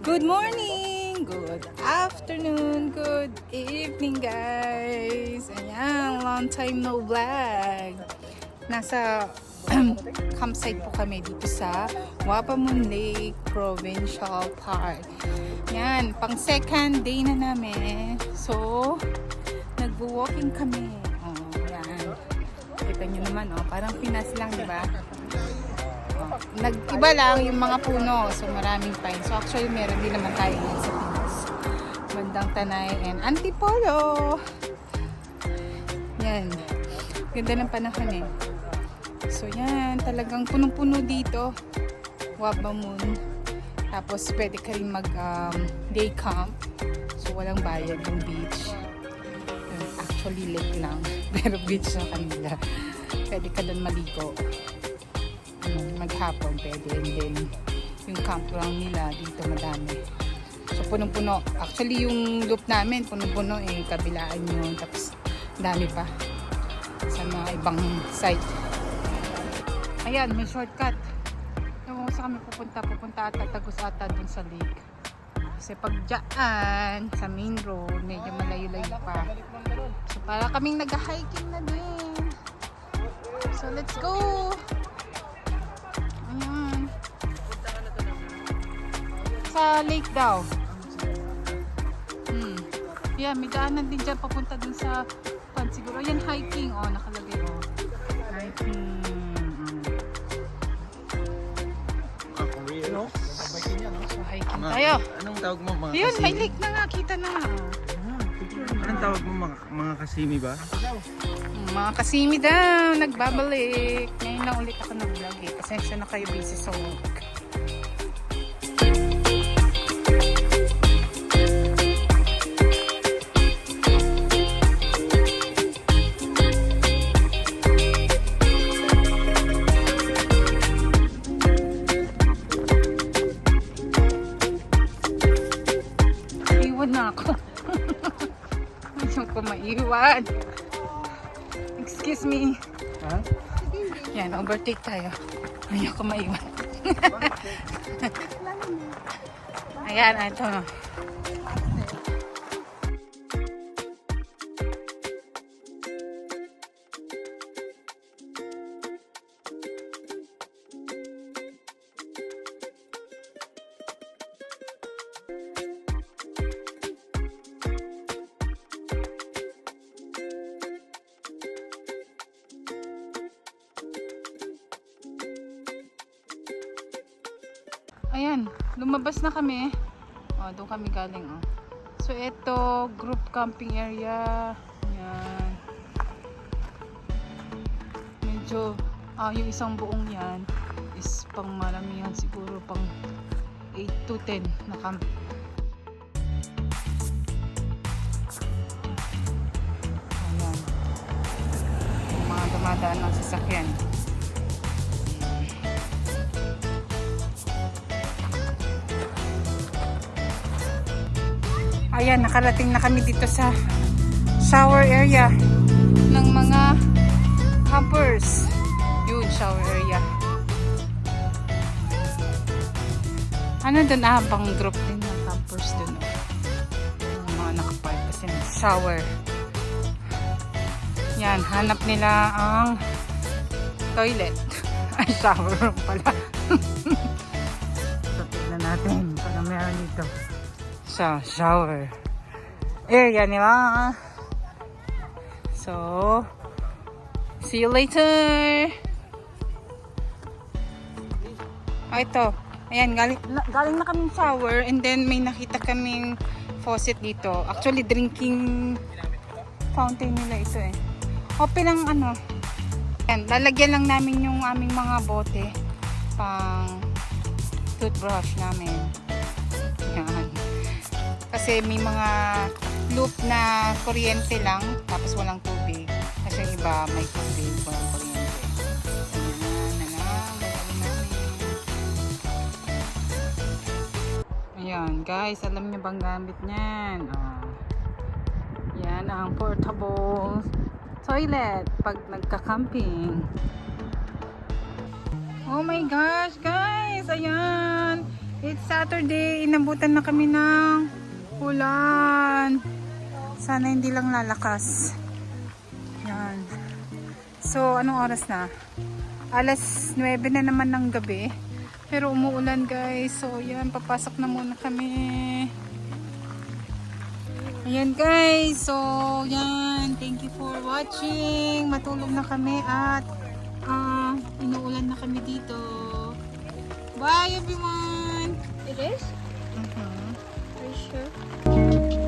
Good morning, good afternoon, good evening guys. Ayan, long time no vlog. Nasa campsite po kami dito sa Wapamun Lake Provincial Park. Yan, pang second day na namin. So, nagwo-walking kami. Oh, yan. Kita nyo naman, oh, parang Pinas lang, di ba? Oh, Nag-iba lang yung mga puno. So, maraming pine. So, actually, meron din naman tayo yan sa Pinas. Bandang Tanay and Antipolo. Yan. Ganda ng panahon eh. So, yan. Talagang punong-puno dito. Waba Moon. Tapos, pwede ka rin mag um, day camp. So, walang bayad yung beach. Actually, lake lang. Pero beach sa kanila. Pwede ka doon maligo ano, maghapon pwede and then yung campground nila dito madami. So punong-puno. Actually yung loop namin punong-puno eh kabilaan yun. Tapos dami pa sa mga ibang site. Ayan may shortcut. Ko sa kami pupunta. Pupunta ata tagos ata dun sa lake. Kasi pag dyan sa main road medyo malayo-layo pa. so para kaming nag-hiking na din. So let's go Ayan. Sa lake daw. Hmm. Yeah, may daanan din dyan papunta dun sa pan siguro. Yan hiking. Oh, nakalagay oh. Hiking. Mm. No? So, hiking tayo. Anong tawag mo mga Yun, may lake na nga. Kita na. Oh. Tawag mo mga, mga kasimi ba? Mga kasimi daw, nagbabalik. Ngayon lang ulit ako nag-vlog eh. Pasensya na kayo busy sa work. Maiwan. Excuse me. Ha? Yan, overtake tayo. Ayaw ko maiwan. Ayan, ito. Ayan, lumabas na kami. O, doon kami galing, oh. So, ito, group camping area. Ayan. Medyo, ah, yung isang buong yan is pang maramihan siguro pang 8 to 10 na camp. Ayan. Yung mga dumadaan ng sasakyan. Ayan, nakarating na kami dito sa shower area ng mga campers. Yun, shower area. Ano dun ah, bang group din ng campers dun. Oh. Yung mga nakapark kasi shower. Yan, hanap nila ang toilet. Ay, shower room pala. so, tignan natin kung meron dito sa shower area nila. So, see you later. Oh, ito. Ayan, galing, na- galing na kaming shower and then may nakita kaming faucet dito. Actually, drinking fountain nila ito eh. Open ang ano. Ayan, lalagyan lang namin yung aming mga bote pang toothbrush namin. Kasi may mga loop na kuryente lang, tapos walang tubig. Kasi yung iba may tubig, walang kuryente. Ayan, na. Ayan, guys, alam niyo bang gamit niyan? Ah. Yan ang portable toilet pag nagka-camping. Oh my gosh, guys! Ayan! It's Saturday. Inabutan na kami ng ulan. Sana hindi lang lalakas. Yan. So, anong oras na? Alas 9 na naman ng gabi. Pero umuulan guys. So, yan. Papasok na muna kami. Ayan guys. So, yan. Thank you for watching. Matulog na kami at ah inuulan na kami dito. Bye everyone! It is? Mhm. Are you sure?